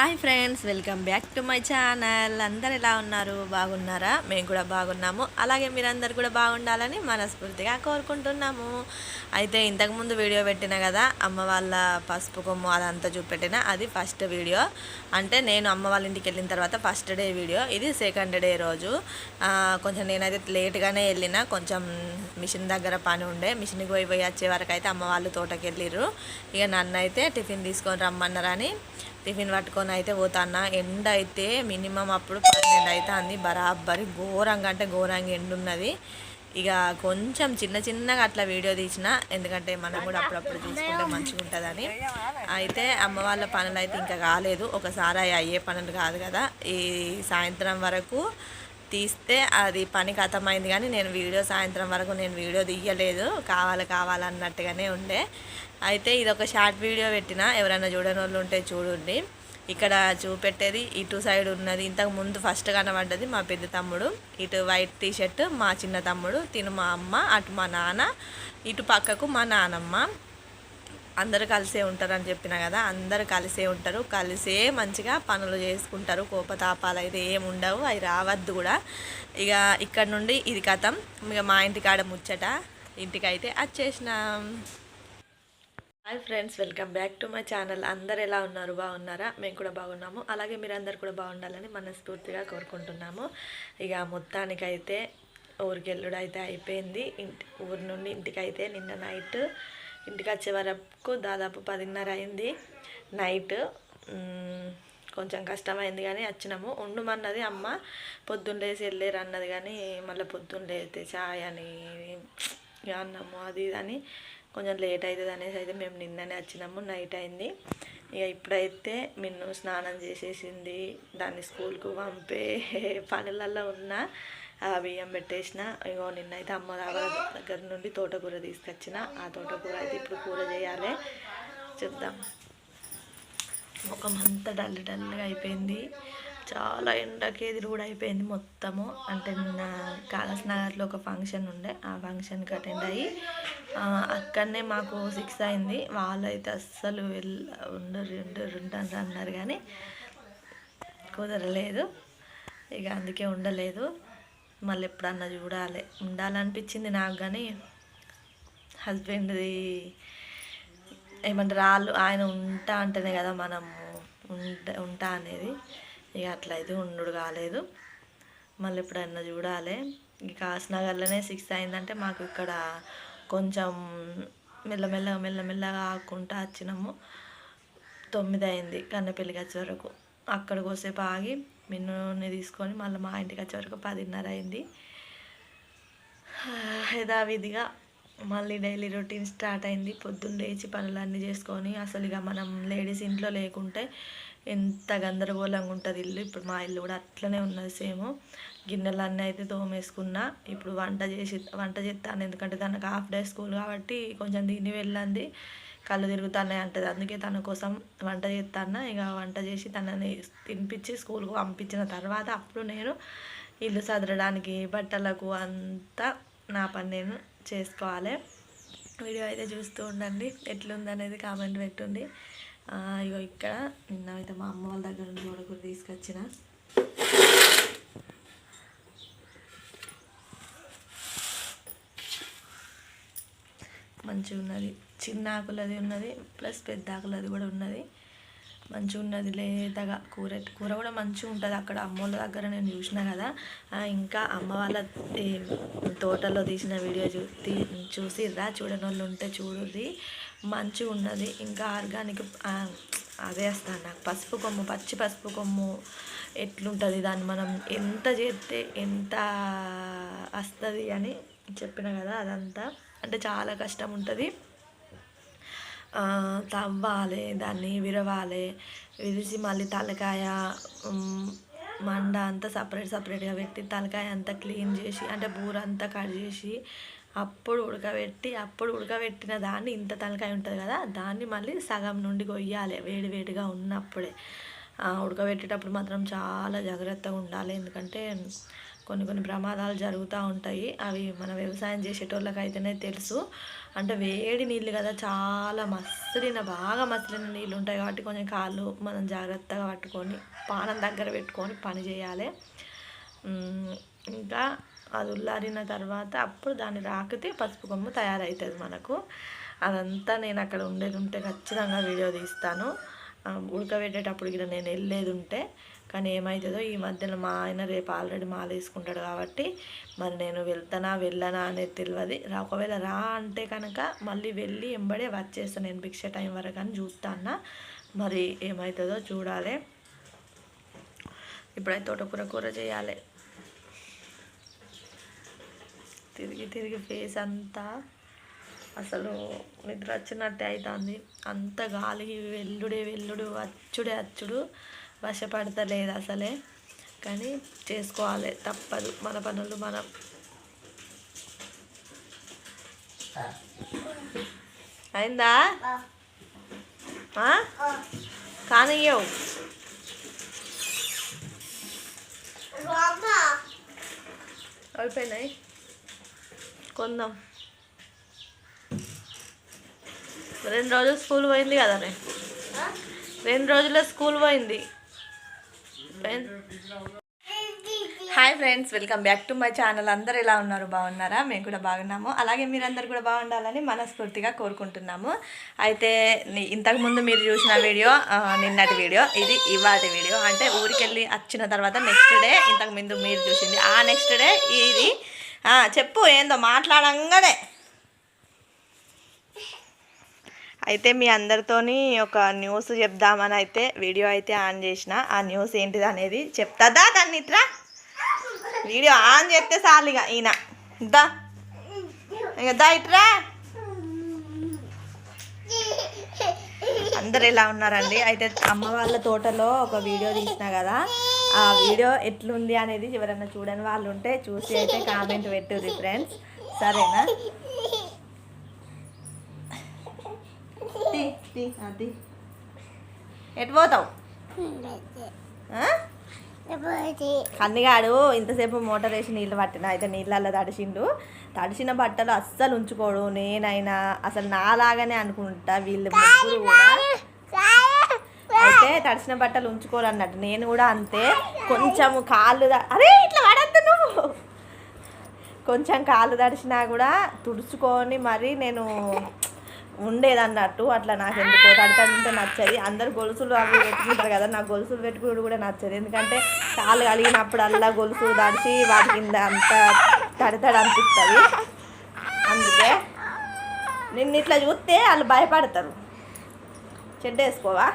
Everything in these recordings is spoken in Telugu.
Hi friends welcome back to my channel. అందరు ఎలా ఉన్నారు? బాగున్నారా? మేము కూడా బాగున్నాము. అలాగే మీరందరు కూడా బాగుండాలని మనస్ఫూర్తిగా కోరుకుంటున్నాము. అయితే ఇంతకుముందు వీడియో పెట్టిన కదా అమ్మ వాళ్ళ పసుపు కొమ్ము అదంతా చూపెట్టిన అది ఫస్ట్ వీడియో. అంటే నేను అమ్మ వాళ్ళ ఇంటికి వెళ్ళిన తర్వాత ఫస్ట్ డే వీడియో. ఇది సెకండ్ డే రోజు. కొంచెం నేనైతే లేట్గానే వెళ్ళిన కొంచెం మిషన్ దగ్గర పని ఉండే మిషన్కి పోయి పోయి వచ్చే వరకు అయితే అమ్మ వాళ్ళు తోటకి వెళ్ళిర్రు ఇక నన్ను అయితే టిఫిన్ తీసుకొని రమ్మన్నారని టిఫిన్ పట్టుకొని అయితే పోతాన్నా. ఎండ అయితే మినిమం అప్పుడు పన్నెండు అయితే అంది బరాబరి ఘోరంగా అంటే ఘోరంగా ఎండ ఉన్నది ఇక కొంచెం చిన్న చిన్నగా అట్లా వీడియో తీసిన. ఎందుకంటే మనం కూడా అప్పుడప్పుడు తీసుకుంటే మంచిగా ఉంటుందని అయితే అమ్మ వాళ్ళ పనులు అయితే ఇంకా కాలేదు. ఒకసారి అయ్యే పనులు కాదు కదా. ఈ సాయంత్రం వరకు తీస్తే అది పని ఖతమైంది కానీ నేను వీడియో సాయంత్రం వరకు నేను వీడియో తీయలేదు. కావాలి కావాలన్నట్టుగానే ఉండే. అయితే ఇది ఒక షార్ట్ వీడియో పెట్టిన. ఎవరైనా చూడని వాళ్ళు ఉంటే చూడండి. ఇక్కడ చూపెట్టేది ఇటు సైడ్ ఉన్నది. ఇంతకు ముందు ఫస్ట్ కనబడ్డది మా పెద్ద తమ్ముడు. ఇటు వైట్ టీ షర్ట్ మా చిన్న తమ్ముడు. తిను మా అమ్మ అటు మా నాన్న ఇటు పక్కకు మా నానమ్మ. అందరూ కలిసే ఉంటారని చెప్పిన కదా అందరూ కలిసే ఉంటారు. కలిసే మంచిగా పనులు చేసుకుంటారు. కోపతాపాలు అయితే ఏమి ఉండవు అవి రావద్దు కూడా. ఇక ఇక్కడ నుండి ఇది కథం. ఇక మా ఇంటికాడ ముచ్చట. ఇంటికైతే వచ్చేసినాం hi friends welcome back to my channel అందరు ఎలా ఉన్నారు? బాగున్నారా? మేము కూడా బాగున్నాము. అలాగే మీరందరు కూడా బాగుండాలని మనస్ఫూర్తిగా కోరుకుంటున్నాము. ఇక మొత్తానికైతే ఊరికెళ్ళుడు అయితే అయిపోయింది. ఇంటి ఊరి నుండి ఇంటికి అయితే నిన్న నైట్ ఇంటికి వచ్చే వరకు దాదాపు పదిన్నర అయింది. నైట్ కొంచెం కష్టమైంది కానీ వచ్చినాము. ఉండమన్నది అమ్మ పొద్దున్న లేసి వెళ్ళారు అన్నది కానీ మళ్ళీ పొద్దున్న లేతే చాయ్ అని ఇక అన్నము అది అని కొంచెం లేట్ అవుతుంది అనేసి అయితే మేము నిన్ననే వచ్చినాము. నైట్ అయింది. ఇక ఇప్పుడైతే మిన్ను స్నానం చేసేసింది. దాన్ని స్కూల్కు పంపే పనులలో ఉన్న. ఆ బియ్యం పెట్టేసిన. ఇగో నిన్నైతే అమ్మ దగ్గర దగ్గర నుండి తోటకూర తీసుకొచ్చిన. ఆ తోటకూర అయితే ఇప్పుడు కూర చేయాలి. చూద్దాం. ముఖం అంతా డల్ డల్గా అయిపోయింది. చాలా ఎండకి ఎదురు కూడా అయిపోయింది మొత్తము. అంటే నిన్న కాళస్ నగర్లో ఒక ఫంక్షన్ ఉండే. ఆ ఫంక్షన్కి అటెండ్ అయ్యి అక్కడనే మాకు సిక్స్ అయింది. వాళ్ళైతే అస్సలు వెళ్ళ ఉండరు ఉండరు అన్నారు కానీ కుదరలేదు. ఇక అందుకే ఉండలేదు. మళ్ళీ ఎప్పుడన్నా చూడాలి. ఉండాలనిపించింది నాకు కానీ హస్బెండ్ది ఏమంటారు వాళ్ళు ఆయన ఉంటా అంటేనే కదా మనము ఉంటా ఉంటా అనేది. ఇక అట్లా అయితే ఉండు కాలేదు. మళ్ళీ ఎప్పుడన్నా చూడాలి. ఇక కాసినగర్లోనే సిక్స్ అయిందంటే మాకు ఇక్కడ కొంచెం మెల్లమెల్లగా మెల్లమెల్లగా ఆకుంటా వచ్చినాము. తొమ్మిది అయింది కన్నెపల్లికి వచ్చే వరకు. అక్కడ కోసేపు ఆగి మిన్నుని తీసుకొని మళ్ళీ మా ఇంటికి వచ్చే వరకు పదిన్నర అయింది. యథావిధిగా మళ్ళీ డైలీ రొటీన్ స్టార్ట్ అయింది. పొద్దున్న లేచి పనులన్నీ చేసుకొని అసలు ఇక మనం లేడీస్ ఇంట్లో లేకుంటే ఎంత గందరగోళంగా ఉంటుంది ఇల్లు. ఇప్పుడు మా ఇల్లు కూడా అట్లనే ఉన్నది సేమ్. గిన్నెలన్నీ అయితే తోమేసుకున్నా. ఇప్పుడు వంట చేసి వంట చేస్తాను ఎందుకంటే తనకు హాఫ్ డే స్కూల్ కాబట్టి కొంచెం దీన్ని వెళ్ళండి కళ్ళు తిరుగుతున్నాయి అంటది. అందుకే తన కోసం వంట చేస్తాను ఇక వంట చేసి తనని తినిపించి స్కూల్కు పంపించిన తర్వాత అప్పుడు నేను ఇల్లు సదరడానికి బట్టలకు అంతా నా పని నేను చేసుకోవాలి. వీడియో అయితే చూస్తూ ఉండండి. ఎట్లుందనేది కామెంట్ పెట్టండి. ఆ, ఇగో ఇక్కడ నిన్న అయితే మా అమ్మ వాళ్ళ దగ్గర నుండి కూడా తీసుకొచ్చిన. మంచిగా ఉన్నది చిన్న ఆకులది ఉన్నది ప్లస్ పెద్ద ఆకులది కూడా ఉన్నది. మంచిగా ఉన్నది లేతగా. కూర కూర కూడా మంచిగా ఉంటుంది అక్కడ. అమ్మోళ్ళ దగ్గర నేను చూసిన కదా. ఇంకా అమ్మ వాళ్ళ తోటలో తీసిన వీడియో చూ చూసిర్రా చూడని వాళ్ళు ఉంటే చూడుర్రి. మంచిగా ఉన్నది ఇంకా ఆర్గానిక్ అదే వస్తాను నాకు పసుపు కొమ్ము పచ్చి పసుపు కొమ్ము ఎట్లుంటుంది దాన్ని మనం ఎంత చేస్తే ఎంత వస్తుంది అని చెప్పిన కదా అదంతా. అంటే చాలా కష్టం ఉంటుంది తవ్వాలి దాన్ని విరవాలి విరిసి మళ్ళీ తలకాయ మండ అంతా సపరేట్ సపరేట్గా పెట్టి తలకాయ అంతా క్లీన్ చేసి అంటే బూర అంతా కట్ చేసి అప్పుడు ఉడకబెట్టి అప్పుడు ఉడకబెట్టిన దాన్ని ఇంత తలకాయ ఉంటుంది కదా దాన్ని మళ్ళీ సగం నుండి కొయ్యాలి వేడివేడిగా ఉన్నప్పుడే. ఉడకబెట్టేటప్పుడు మాత్రం చాలా జాగ్రత్తగా ఉండాలి. ఎందుకంటే కొన్ని కొన్ని ప్రమాదాలు జరుగుతూ ఉంటాయి. అవి మన వ్యవసాయం చేసేటోళ్ళకి అయితేనే తెలుసు. అంటే వేడి నీళ్ళు కదా చాలా మసిలిన బాగా మసిలిన నీళ్ళు ఉంటాయి కాబట్టి కొంచెం కాళ్ళు మనం జాగ్రత్తగా పట్టుకొని పానం దగ్గర పెట్టుకొని పని చేయాలి. ఇంకా అది ఉల్లారిన తర్వాత అప్పుడు దాన్ని రాకితే పసుపు కొమ్ము తయారవుతుంది మనకు. అదంతా నేను అక్కడ ఉండేది ఉంటే ఖచ్చితంగా వీడియో తీస్తాను. ఉడకబెట్టేటప్పుడు ఇక్కడ నేను వెళ్ళేది ఉంటే కానీ ఏమవుతుందో ఈ మధ్యలో మా ఆయన రేపు ఆల్రెడీ మాల వేసుకుంటాడు కాబట్టి మరి నేను వెళ్తానా వెళ్ళనా అనేది తెలియదు రా ఒకవేళ రా అంటే కనుక మళ్ళీ వెళ్ళి ఎంబడే వచ్చేస్తాను నేను భిక్ష టైం వరకు అని చూస్తాను మరి ఏమవుతుందో చూడాలి. ఇప్పుడైతే తోటకూర కూర చేయాలి. తిరిగి తిరిగి ఫేస్ అంతా అసలు నిద్ర వచ్చినట్టే అవుతుంది అంత గాలి వెల్లుడే వెల్లుడు అచ్చుడే అచ్చుడు. వశపడతలేదు అసలే. కానీ చేసుకోవాలి తప్పదు. మన పనులు మనం. అయిందా? ఆ? కానియ్యవు. అయిపోయినాయి. కొందాం. రెండు రోజులు స్కూల్ పోయింది కదనే? రెండు రోజుల్లో స్కూల్ పోయింది. Hi friends welcome back to my channel అందరు ఎలా ఉన్నారు? బాగున్నారా? మేము కూడా బాగున్నాము. అలాగే మీరందరు కూడా బాగుండాలని మనస్ఫూర్తిగా కోరుకుంటున్నాము. అయితే ఇంతకుముందు మీరు చూసిన వీడియో నిన్నటి వీడియో. ఇది ఇవాటి వీడియో. అంటే ఊరికెళ్ళి వచ్చిన తర్వాత నెక్స్ట్ డే ఇంతకు ముందు మీరు చూసింది. ఆ నెక్స్ట్ డే ఇది చెప్పు ఏందో మాట్లాడంగానే. అయితే మీ అందరితోని ఒక న్యూస్ చెప్దామని అయితే వీడియో అయితే ఆన్ చేసిన. ఆ న్యూస్ ఏంటిది అనేది చెప్తాదా దాన్ని వీడియో ఆన్ చేస్తే చాలుగా ఈయన. దా. ఇక దా ఇట్రా అందరు ఎలా ఉన్నారండి? అయితే అమ్మ వాళ్ళ తోటలో ఒక వీడియో తీసిన కదా. ఆ వీడియో ఎట్లుంది అనేది ఎవరైనా చూడని వాళ్ళు ఉంటే చూసి అయితే కామెంట్ పెట్టుర్రి ఫ్రెండ్స్. సరేనా? అది తీ, ఎటు పోతావు? కన్నిగాడు ఇంతసేపు మోటార్ వేసి నీళ్ళు పట్టిన అయితే నీళ్ళల్లో తడిసిండు. తడిసిన బట్టలు అస్సలు ఉంచుకోడు. నేనైనా అసలు నాలాగానే అనుకుంటా వీళ్ళు ముగ్గురు కూడా. అయితే తడిసిన బట్టలు ఉంచుకోరు అన్నట్టు నేను కూడా అంతే. కొంచెం కాళ్ళు అరే ఇట్లా పడద్దు నువ్వు. కొంచెం కాళ్ళు తడిసినా కూడా తుడుచుకొని మరి నేను ఉండేది అన్నట్టు అట్లా నాకు ఎందుకో తడి ఉంటే నచ్చది. అందరు గొలుసులు అవి పెట్టుకుంటారు కదా నాకు గొలుసులు పెట్టుకోవడం కూడా నచ్చదు. ఎందుకంటే కాళ్ళు కలిగినప్పుడు అల్లా గొలుసులు తడిచి వాటి కింద అంత తడితడి అనిపిస్తుంది అందుకే నిన్ను ఇట్లా చూస్తే వాళ్ళు భయపడతారు. చెడ్డ వేసుకోవా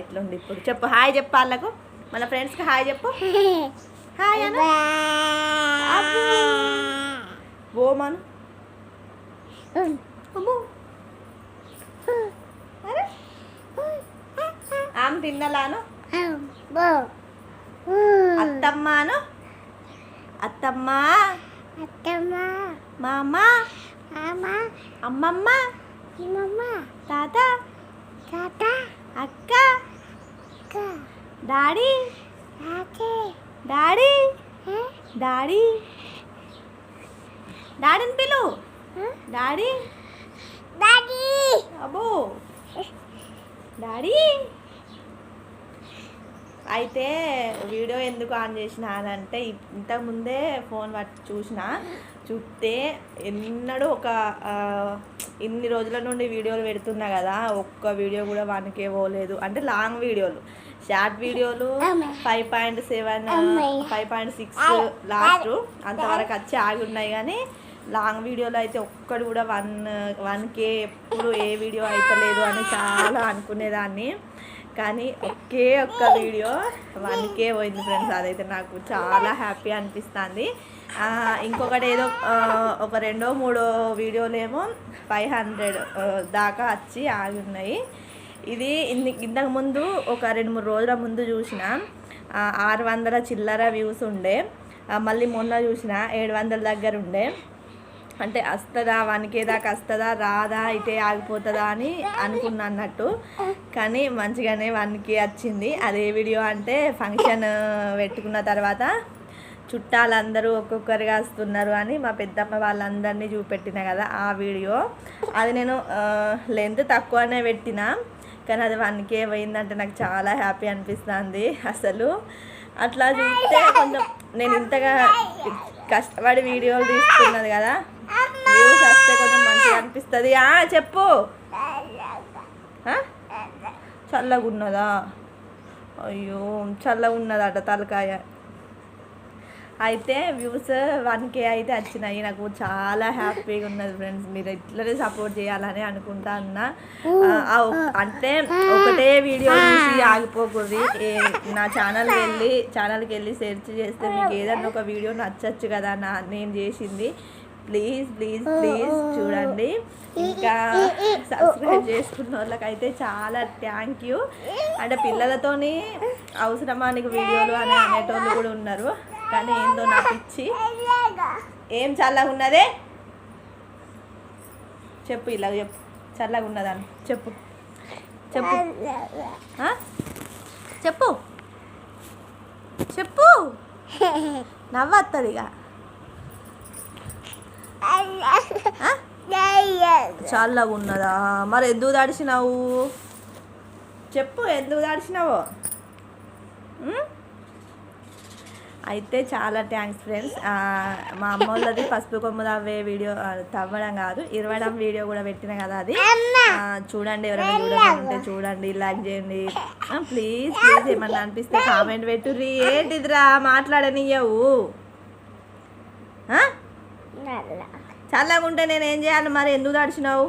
ఇట్లుంది ఇప్పుడు చెప్పు. హాయ్ చెప్పు వాళ్ళకు. మన ఫ్రెండ్స్కి హాయ్ చెప్పు. హాయ్ అను. ఓమను అమ్మో అరే ఆమె తిన్నలాను? అత్తమ్మాను? అత్తమ్మ? మామ? అమ్మమ్మ? తాత? అక్క? డాడీ? డాడీ? డాడీ? డాడీని పిలు. డాడీ? అబ్బో. డాడీ? అయితే వీడియో ఎందుకు ఆన్ చేసిన అని అంటే ఇంతకుముందే ఫోన్ పట్టి చూసిన చూస్తే ఎన్నడూ ఒక ఇన్ని రోజుల నుండి వీడియోలు పెడుతున్నా కదా ఒక్క వీడియో కూడా వానికే పోలేదు. అంటే లాంగ్ వీడియోలు. షార్ట్ వీడియోలు five point seven five point six last అంతవరకు వచ్చి ఆగి ఉన్నాయి కానీ లాంగ్ వీడియోలో అయితే ఒక్కడు కూడా వన్ వన్ కే ఎప్పుడు ఏ వీడియో అయితలేదు అని చాలా అనుకునేదాన్ని. కానీ ఒకే ఒక్క వీడియో వన్ కే పోయింది ఫ్రెండ్స్. అదైతే నాకు చాలా హ్యాపీ అనిపిస్తుంది. ఇంకొకటి ఏదో ఒక రెండో మూడో వీడియోలేమో ఫైవ్ హండ్రెడ్ దాకా వచ్చి ఆగి ఉన్నాయి. ఇది ఇన్ని ఇంతకు ముందు ఒక రెండు మూడు రోజుల ముందు చూసిన ఆరు వందల చిల్లర వ్యూస్ ఉండే మళ్ళీ మొన్న చూసిన ఏడు వందల దగ్గర ఉండే. అంటే వస్తుందా వన్కే దాకా వస్తుందా రాదా ఇటే ఆగిపోతుందా అని అనుకున్నా అన్నట్టు. కానీ మంచిగానే వన్కి వచ్చింది. అదే వీడియో అంటే ఫంక్షన్ పెట్టుకున్న తర్వాత చుట్టాలందరూ ఒక్కొక్కరుగా వస్తున్నారు అని మా పెద్దమ్మ వాళ్ళందరినీ చూపెట్టిన కదా ఆ వీడియో. అది నేను లెంత్ తక్కువనే పెట్టిన. కానీ అది వన్ కే పోయిందంటే నాకు చాలా హ్యాపీ అనిపిస్తుంది అసలు. అట్లా చూస్తే కొంచెం నేను ఇంతగా కష్టపడి వీడియోలు తీసుకున్నది కదా. వ్యూస్ వస్తే కొంచెం మంచిగా అనిపిస్తుంది. ఆ, చెప్పు. చల్లగా ఉన్నదా అయ్యో చల్లగా ఉన్నదట తలకాయ. అయితే వ్యూస్ వన్ కే అయితే వచ్చినాయి. నాకు చాలా హ్యాపీగా ఉన్నది ఫ్రెండ్స్. మీరు ఇట్లనే సపోర్ట్ చేయాలని అనుకుంటా అన్నా అంటే ఒకటే వీడియో చూసి ఆగిపోకూడదు. నా ఛానల్కి వెళ్ళి ఛానల్కి వెళ్ళి సెర్చ్ చేస్తే మీకు ఏదన్నా ఒక వీడియో నచ్చచ్చు కదా నా నేను చేసింది. ప్లీజ్ ప్లీజ్ ప్లీజ్ చూడండి. ఇంకా సబ్స్క్రైబ్ చేసుకున్న వాళ్ళకైతే చాలా థ్యాంక్ యూ అంటే పిల్లలతోని అవసరమానికి వీడియోలు అని అనేటోళ్ళు కూడా ఉన్నారు. కానీ ఏందో నా పిచ్చి ఏం చల్లగా ఉన్నదే? చెప్పు ఇలా చెప్పు. చల్లగా ఉన్నదని చెప్పు. చెప్పు. చెప్పు. చెప్పు. నవ్వత్తది ఇక చల్లగా ఉన్నదా? మరి ఎందుకు దాడిచినావు చెప్పు ఎందుకు దాడిచినావు అయితే చాలా థ్యాంక్స్ ఫ్రెండ్స్ మా అమ్మ వాళ్ళది పసుపు కొమ్ము తవ్వే వీడియో తవ్వడం కాదు ఇరవడం వీడియో కూడా పెట్టిన కదా అది. చూడండి ఎవరైనా చూడకుంటే చూడండి లైక్ చేయండి. ప్లీజ్ ప్లీజ్ ఏమన్నా అనిపిస్తే కామెంట్ పెట్టుర్రి. ఏంటిదిరా మాట్లాడనియ్యవు? చల్లగా ఉంటే నేను ఏం చేయాలి మరి? ఎందుకు తడిచినావు?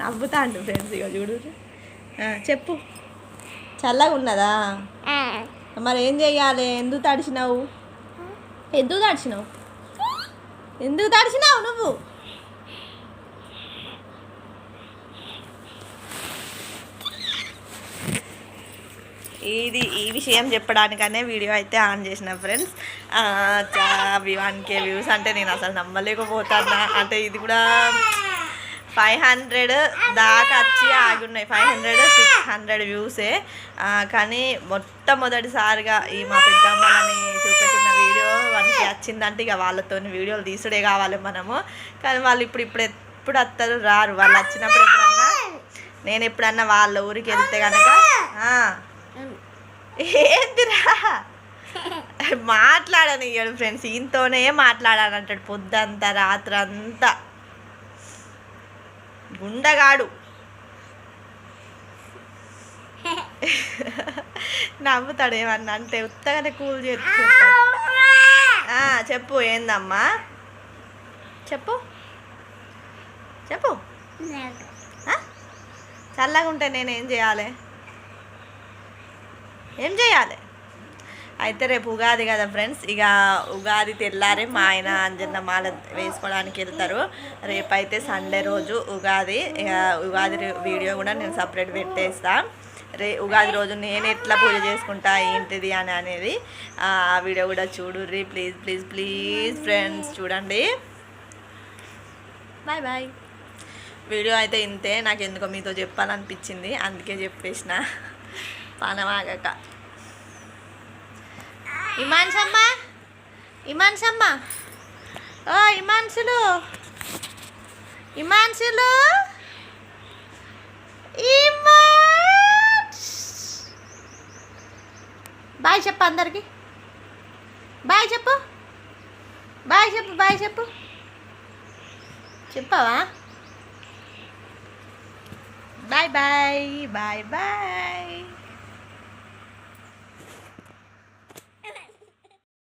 నవ్వుతా అంటు ఫ్రెండ్స్ ఇక చూడు చెప్పు. చల్లగా ఉన్నదా? మరి ఏం చెయ్యాలి? ఎందుకు తడిచినావు? ఎందుకు తడిచినావు? ఎందుకు తడిచినావు నువ్వు? ఇది ఈ విషయం చెప్పడానికనే వీడియో అయితే ఆన్ చేసిన ఫ్రెండ్స్. వన్ కే వ్యూస్ అంటే నేను అసలు నమ్మలేకపోతానా అంటే ఇది కూడా ఫైవ్ హండ్రెడ్ దాకా వచ్చి ఆగి ఉన్నాయి ఫైవ్ హండ్రెడ్ సిక్స్ హండ్రెడ్ వ్యూసే. కానీ మొట్టమొదటిసారిగా ఈ మా పెద్దమ్మలని చూపెట్టిన వీడియో వాళ్ళకి వచ్చిందంటే ఇక వాళ్ళతో వీడియోలు తీసుడే కావాలి మనము. కానీ వాళ్ళు ఇప్పుడు ఇప్పుడు ఎప్పుడు వస్తారు? రారు. వాళ్ళు వచ్చినప్పుడు ఎప్పుడన్నా? నేను ఎప్పుడన్నా వాళ్ళ ఊరికి వెళ్తే కనుక ఆ, ఏందిరా? మాట్లాడనియ్యాడు ఫ్రెండ్స్. ఈయనతోనే మాట్లాడాలంటాడు పొద్దంతా రాత్రి అంతా గుండగాడు. నవ్వుతాడు ఏమన్నా అంటే ఉత్తగానే కూల్ చేస్తాడు ఆ, చెప్పు ఏందమ్మా? చెప్పు. చెప్పు. ఆ? చల్లగా ఉంటే నేనేం చేయాలి? ఏం చేయాలి? అయితే రేపు ఉగాది కదా ఫ్రెండ్స్. ఇక ఉగాది తెల్లారి మా ఆయన అంజన్న మాల వేసుకోవడానికి వెళ్తారు. రేపైతే సండే రోజు ఉగాది. ఇక ఉగాది వీడియో కూడా నేను సపరేట్ పెట్టేస్తా. రే ఉగాది రోజు నేను ఎట్లా పూజ చేసుకుంటా ఏంటిది అని అనేది ఆ వీడియో కూడా చూడుర్రి ప్లీజ్ ప్లీజ్ ప్లీజ్ ఫ్రెండ్స్ చూడండి. Bye bye. వీడియో అయితే ఇంతే. నాకు ఎందుకో మీతో చెప్పాలనిపించింది. అందుకే చెప్పేసిన. పానమాగక ఇమాన్సమ్మ ఇమాన్సమ్మ ఓ ఇమాన్సులు ఇమాన్సులు బాయ్ చెప్పు అందరికి. బాయ్ చెప్పు. బాయ్ చెప్పు బాయ్ చెప్పు. చెప్పవా? Bye bye bye bye